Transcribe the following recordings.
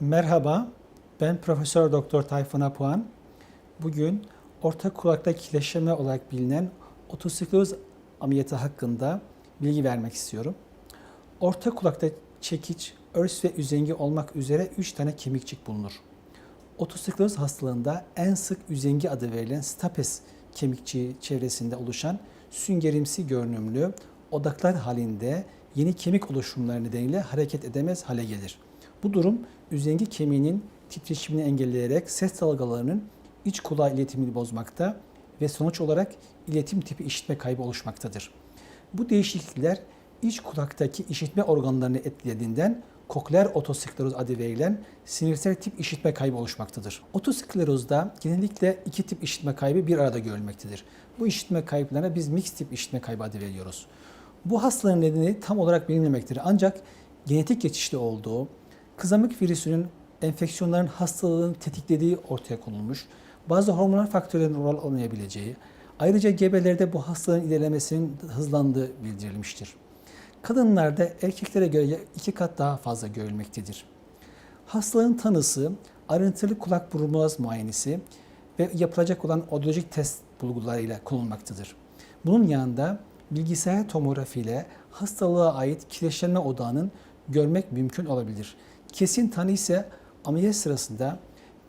Merhaba, ben Profesör Doktor Tayfun Apuan. Bugün orta kulakta kireçleme olarak bilinen otosikloz ameliyatı hakkında bilgi vermek istiyorum. Orta kulakta çekiç, örs ve üzengi olmak üzere 3 tane kemikçik bulunur. Otosikloz hastalığında en sık üzengi adı verilen stapes kemikçiği çevresinde oluşan süngerimsi görünümlü odaklar halinde yeni kemik oluşumları nedeniyle hareket edemez hale gelir. Bu durum üzengi kemiğinin titreşimini engelleyerek ses dalgalarının iç kulağa iletimini bozmakta ve sonuç olarak iletim tipi işitme kaybı oluşmaktadır. Bu değişiklikler iç kulaktaki işitme organlarını etkilediğinden kokleer otoskleroz adı verilen sinirsel tip işitme kaybı oluşmaktadır. Otosklerozda genellikle iki tip işitme kaybı bir arada görülmektedir. Bu işitme kayıplarına biz mix tip işitme kaybı adı veriyoruz. Bu hastalığın nedeni tam olarak bilinmemektedir. Ancak genetik geçişli olduğu, kızamık virüsünün enfeksiyonların hastalığın tetiklediği ortaya konulmuş, bazı hormonal faktörlerin rol oynayabileceği, ayrıca gebelerde bu hastalığın ilerlemesinin hızlandığı bildirilmiştir. Kadınlarda erkeklere göre iki kat daha fazla görülmektedir. Hastalığın tanısı, ayrıntılı kulak burun muayenesi ve yapılacak olan odyolojik test bulgularıyla konulmaktadır. Bunun yanında bilgisayar tomografi ile hastalığa ait kireçlenme odağının görmek mümkün olabilir. Kesin tanı ise ameliyat sırasında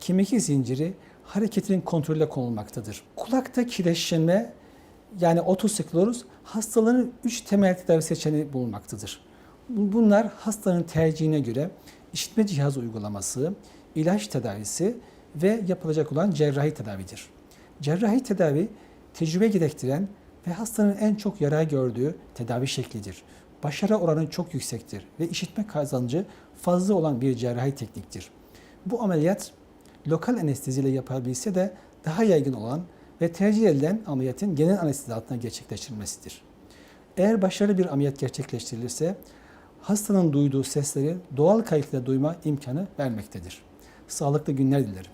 kemik zinciri hareketinin kontrolüne konulmaktadır. Kulakta kireçlenme yani otoskleroz hastalığın 3 temel tedavi seçeneği bulunmaktadır. Bunlar hastanın tercihine göre işitme cihazı uygulaması, ilaç tedavisi ve yapılacak olan cerrahi tedavidir. Cerrahi tedavi tecrübe gerektiren ve hastanın en çok yara gördüğü tedavi şeklidir. Başarı oranı çok yüksektir ve işitme kazancı fazla olan bir cerrahi tekniktir. Bu ameliyat lokal anesteziyle yapabilse de daha yaygın olan ve tercih edilen ameliyatın genel anestezi altında gerçekleştirilmesidir. Eğer başarılı bir ameliyat gerçekleştirilirse hastanın duyduğu sesleri doğal kayıtla duyma imkanı vermektedir. Sağlıklı günler dilerim.